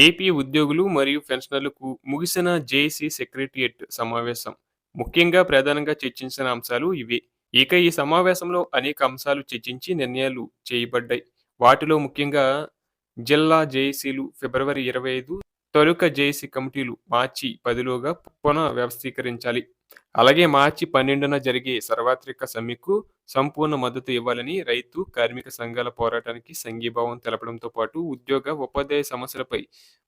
AP ఉద్యోగులు మరియు పెన్షనర్లకు ముగిసిన జేఏసీ సెక్రటరియట్ సమావేశం. ముఖ్యంగా ప్రధానంగా చర్చించిన అంశాలు ఇవే. ఇక ఈ సమావేశంలో అనేక అంశాలు చర్చించి నిర్ణయాలు చేయబడ్డాయి. వాటిలో ముఖ్యంగా జిల్లా జేఏసీలు ఫిబ్రవరి ఇరవై ఐదు తొలుక జేఏసీ కమిటీలు మార్చి పదిలోగా పునః వ్యవస్థీకరించాలి. అలాగే మార్చి పన్నెండున జరిగే సర్వాత్రిక సమ్మెకు సంపూర్ణ మద్దతు ఇవ్వాలని రైతు కార్మిక సంఘాల పోరాటానికి సంఘీభావం తెలపడంతో పాటు ఉద్యోగ ఉపాధ్యాయ సమస్యలపై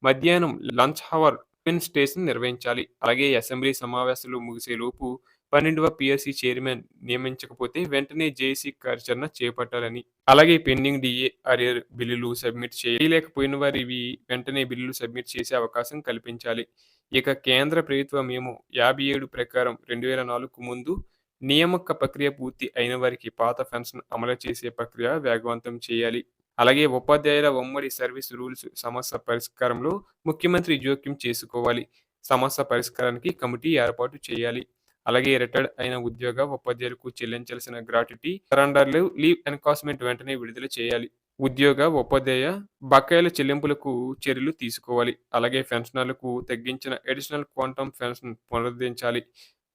మధ్యాహ్నం లంచ్ హవర్ స్టేషన్ నిర్వహించాలి. అలాగే అసెంబ్లీ సమావేశాలు ముగిసేలోపు పన్నెండవ పిఎస్సి చైర్మన్ నియమించకపోతే వెంటనే జేసీ కార్యాచరణ చేపట్టాలని. అలాగే పెండింగ్ డిఏ అరియర్ బిల్లులు సబ్మిట్ చేయలేకపోయిన వారివి వెంటనే బిల్లులు సబ్మిట్ చేసే అవకాశం కల్పించాలి. ఇక కేంద్ర ప్రభుత్వం మేము యాభై ఏడు ప్రకారం రెండు వేల నాలుగుకు ముందు నియామక ప్రక్రియ పూర్తి అయిన వారికి పాత పెన్షన్ అమలు చేసే ప్రక్రియ వేగవంతం చేయాలి. అలాగే ఉపాధ్యాయుల ఉమ్మడి సర్వీస్ రూల్స్ సమస్య పరిష్కారంలో ముఖ్యమంత్రి జోక్యం చేసుకోవాలి. సమస్య పరిష్కారానికి కమిటీ ఏర్పాటు చేయాలి. అలాగే రిటైర్డ్ అయిన ఉద్యోగ ఉపాధ్యాయులకు చెల్లించాల్సిన గ్రాట్యుటీ సరెండర్లు లీవ్ ఎన్కాస్మెంట్ వెంటనే విడుదల చేయాలి. ఉద్యోగ ఉపాధ్యాయ బకాయిల చెల్లింపులకు చర్యలు తీసుకోవాలి. అలాగే పెన్షనర్లకు తగ్గించిన అడిషనల్ క్వాంటమ్ పెన్షన్ పునరుద్ధరించాలి.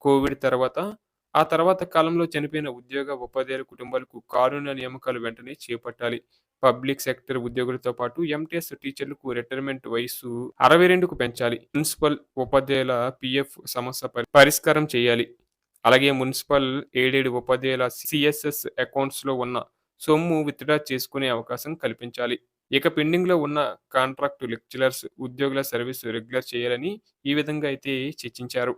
కోవిడ్ తర్వాత ఆ తర్వాత కాలంలో చనిపోయిన ఉద్యోగ ఉపాధ్యాయుల కుటుంబాలకు కారుణ నియామకాలు వెంటనే చేపట్టాలి. పబ్లిక్ సెక్టర్ ఉద్యోగులతో పాటు ఎంటీఎస్ టీచర్లకు రిటైర్మెంట్ వయసు అరవై రెండుకు పెంచాలి. మున్సిపల్ ఉపాధ్యాయుల పిఎఫ్ సమస్య పరిష్కారం చేయాలి. అలాగే మున్సిపల్ ఏడేడు ఉపాధ్యాయుల సిఎస్ఎస్ అకౌంట్స్లో ఉన్న సొమ్ము విత్డ్రా చేసుకునే అవకాశం కల్పించాలి. ఇక పెండింగ్లో ఉన్న కాంట్రాక్ట్ లెక్చరర్స్ ఉద్యోగుల సర్వీస్ రెగ్యులర్ చేయాలని ఈ విధంగా అయితే చర్చించారు.